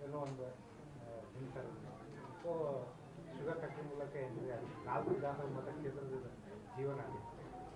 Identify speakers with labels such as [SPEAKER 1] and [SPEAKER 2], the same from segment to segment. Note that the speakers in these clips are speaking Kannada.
[SPEAKER 1] ಒಂದು ತಿಂತಾರೆ ಸೊ ಶುಗರ್ ಫ್ಯಾಕ್ಟ್ರಿ ಮೂಲಕ ಏನಿದೆ ನಾಲ್ಕು ಮತ ಮತಕ್ಷೇತ್ರದ ಜೀವನ ಆಗಿದೆ.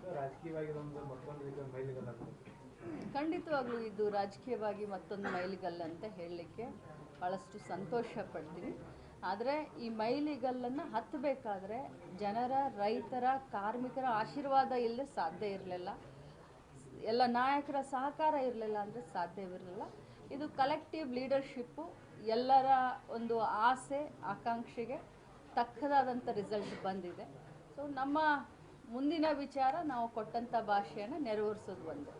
[SPEAKER 1] ಸೊ, ರಾಜಕೀಯವಾಗಿ ಇದೊಂದು ಮತ್ತೊಂದು ರೀತಿಯ ಮೈಲಿಗಲ್ಲ
[SPEAKER 2] ಖಂಡಿತವಾಗ್ಲೂ ಇದು ರಾಜಕೀಯವಾಗಿ ಮತ್ತೊಂದು ಮೈಲಿಗಲ್ಲ ಅಂತ ಹೇಳಲಿಕ್ಕೆ ಭಾಳಷ್ಟು ಸಂತೋಷ ಪಡ್ತೀನಿ. ಆದರೆ ಈ ಮೈಲಿಗಲ್ಲನ್ನು ಹತ್ತಬೇಕಾದ್ರೆ ಜನರ, ರೈತರ, ಕಾರ್ಮಿಕರ ಆಶೀರ್ವಾದ ಇಲ್ಲದೆ ಸಾಧ್ಯ ಇರಲಿಲ್ಲ. ಎಲ್ಲ ನಾಯಕರ ಸಹಕಾರ ಇರಲಿಲ್ಲ ಅಂದರೆ ಸಾಧ್ಯವಿರಲಿಲ್ಲ ಇದು ಕಲೆಕ್ಟಿವ್ ಲೀಡರ್ಶಿಪ್ಪು ಎಲ್ಲರ ಒಂದು ಆಸೆ, ಆಕಾಂಕ್ಷೆಗೆ ತಕ್ಕದಾದಂಥ ರಿಸಲ್ಟ್ ಬಂದಿದೆ. ಸೊ ನಮ್ಮ ಮುಂದಿನ ವಿಚಾರ ನಾವು ಕೊಟ್ಟಂಥ ಭಾಷೆಯನ್ನು ನೆರವೇರಿಸೋದು ಒಂದು.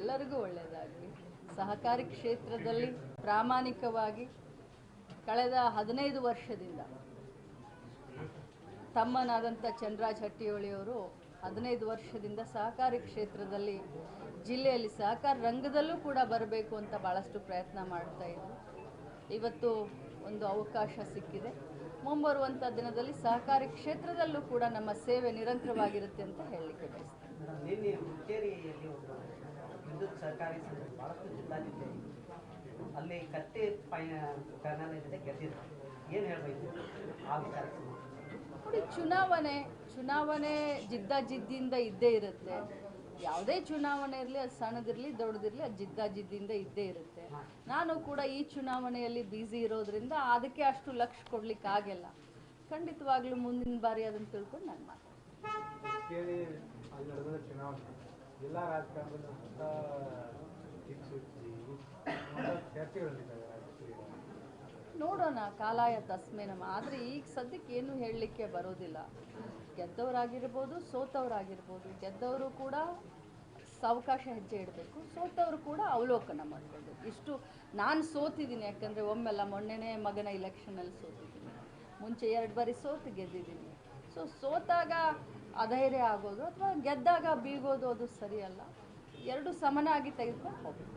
[SPEAKER 2] ಎಲ್ಲರಿಗೂ ಒಳ್ಳೆಯದಾಗಲಿ. ಸಹಕಾರಿ ಕ್ಷೇತ್ರದಲ್ಲಿ ಪ್ರಾಮಾಣಿಕವಾಗಿ ಕಳೆದ ಹದಿನೈದು ವರ್ಷದಿಂದ ತಮ್ಮನಾದಂಥ ಚಂದ್ರಾಜ್ ಹಟ್ಟಿಹೊಳಿಯವರು ಹದಿನೈದು ವರ್ಷದಿಂದ ಸಹಕಾರಿ ಕ್ಷೇತ್ರದಲ್ಲಿ ಜಿಲ್ಲೆಯಲ್ಲಿ ಸಹಕಾರ ರಂಗದಲ್ಲೂ ಕೂಡ ಬರಬೇಕು ಅಂತ ಭಾಳಷ್ಟು ಪ್ರಯತ್ನ ಮಾಡ್ತಾ ಇದ್ರು. ಇವತ್ತು ಒಂದು ಅವಕಾಶ ಸಿಕ್ಕಿದೆ. ಮುಂಬರುವಂಥ ದಿನದಲ್ಲಿ ಸಹಕಾರಿ ಕ್ಷೇತ್ರದಲ್ಲೂ ಕೂಡ ನಮ್ಮ ಸೇವೆ ನಿರಂತರವಾಗಿರುತ್ತೆ ಅಂತ ಹೇಳಲಿಕ್ಕೆ ಬಯಸ್ತೀನಿ. ನೋಡಿ ಚುನಾವಣೆ ಜಿದ್ದ ಜಿದ್ದಿಂದ ಇದ್ದೇ ಇರುತ್ತೆ. ಯಾವುದೇ ಚುನಾವಣೆ ಇರಲಿ, ಅದು ಸಣ್ಣದಿರಲಿ, ದೊಡ್ಡದಿರಲಿ, ಅದು ಜಿದ್ದಾಜಿದ್ದಿಯಿಂದ ಇದ್ದೇ ಇರುತ್ತೆ. ನಾನು ಕೂಡ ಈ ಚುನಾವಣೆಯಲ್ಲಿ ಬ್ಯುಸಿ ಇರೋದ್ರಿಂದ ಅದಕ್ಕೆ ಅಷ್ಟು ಲಕ್ಷ ಕೊಡ್ಲಿಕ್ಕೆ ಆಗಿಲ್ಲ. ಖಂಡಿತವಾಗ್ಲೂ ಮುಂದಿನ ಬಾರಿ ಅದನ್ನು ತಿಳ್ಕೊಂಡು ನಾನು ಮಾತಾಡ್ತೀನಿ. ನೋಡೋಣ ಕಾಲಾಯ ತಸ್ಮೆ ನಮ್ಮ ಆದರೆ ಈಗ ಸದ್ಯಕ್ಕೆ ಏನು ಹೇಳಲಿಕ್ಕೆ ಬರೋದಿಲ್ಲ. ಗೆದ್ದವರಾಗಿರ್ಬೋದು, ಸೋತವರಾಗಿರ್ಬೋದು. ಗೆದ್ದವರು ಕೂಡ ಸಾವಕಾಶ ಹೆಜ್ಜೆ ಇಡಬೇಕು. ಸೋತವರು ಕೂಡ ಅವಲೋಕನ ಮಾಡ್ಬೋದು ಇಷ್ಟು ನಾನು ಸೋತಿದ್ದೀನಿ, ಯಾಕಂದರೆ ಒಮ್ಮೆಲ್ಲ ಮೊನ್ನೆನೇ ಮಗನ ಇಲೆಕ್ಷನಲ್ಲಿ ಸೋತಿದ್ದೀನಿ. ಮುಂಚೆ ಎರಡು ಬಾರಿ ಸೋತು ಗೆದ್ದಿದ್ದೀನಿ. ಸೊ ಸೋತಾಗ ಅಧೈರ್ಯ ಆಗೋದು ಅಥವಾ ಗೆದ್ದಾಗ ಬೀಗೋದು ಅದು ಸರಿಯಲ್ಲ. ಎರಡು ಸಮನಾಗಿ ತೆಗೆದುಕೊಂಡು ಹೋಗ್ಬೇಕು.